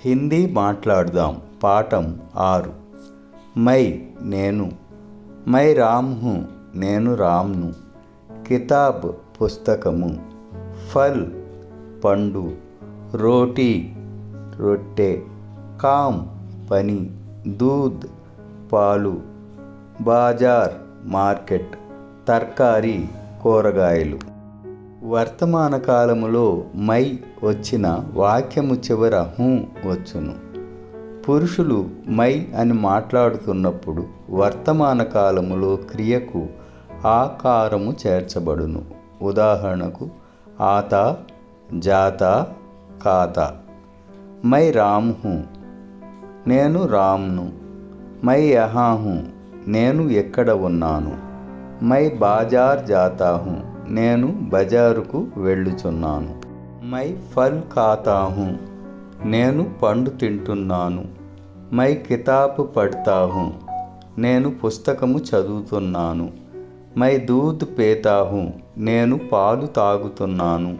హిందీ మాట్లాడదాం. పాఠం ఆరు. మై నేను. మై రామ్ హు నేను రామ్ను. కితాబ్ పుస్తకము. ఫల్ పండు. రోటీ రొట్టె. కామ్ పని. దూద్ పాలు. బాజార్ మార్కెట్. తర్కారీ కూరగాయలు. వర్తమాన కాలములో మై వచ్చిన వాక్యము చివర హూ వచ్చును. పురుషులు మై అని మాట్లాడుతున్నప్పుడు వర్తమాన కాలములో క్రియకు ఆకారము చేర్చబడును. ఉదాహరణకు ఆత జాత కాత. మై రామ్ నేను రామ్ను. మై అహాహు నేను ఎక్కడ ఉన్నాను. మై బాజార్ జాతాహూ నేను బజారుకు వెళ్ళుచున్నాను. మై ఫల్ ఖాతాహు. నేను పండు తింటున్నాను. మై కితాబు పడతాహు. నేను పుస్తకము చదువుతున్నాను. మై దూద్ పేతాహు. నేను పాలు తాగుతున్నాను.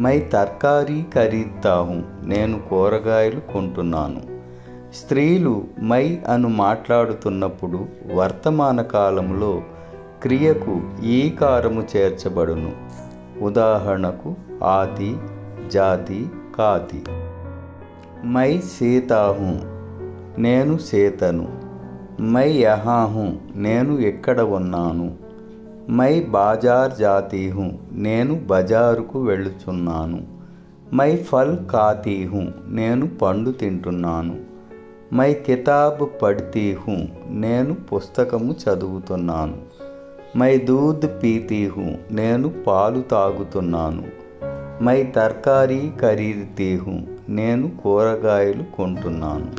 మై తర్కారీ ఖరీద్తా నేను కూరగాయలు కొంటున్నాను. స్త్రీలు మై అను మాట్లాడుతున్నప్పుడు వర్తమాన కాలంలో క్రియకు ఈకారము చేర్చబడును. ఉదాహరణకు ఆతి జాతి కాతి. మై సీతాహు నేను సీతను. మై యహాహు నేను ఎక్కడ ఉన్నాను. మై బాజార్ జాతీహు నేను బజారుకు వెళ్ళుచున్నాను. మై ఫల్ ఖాతీహు నేను పండు తింటున్నాను. మై కితాబ్ పడితీహు నేను పుస్తకము చదువుతున్నాను. మై దూద్ పీతీహు నేను పాలు తాగుతున్నాను. మై తర్కారీ ఖరీదు తీహు నేను కూరగాయలు కొంటున్నాను.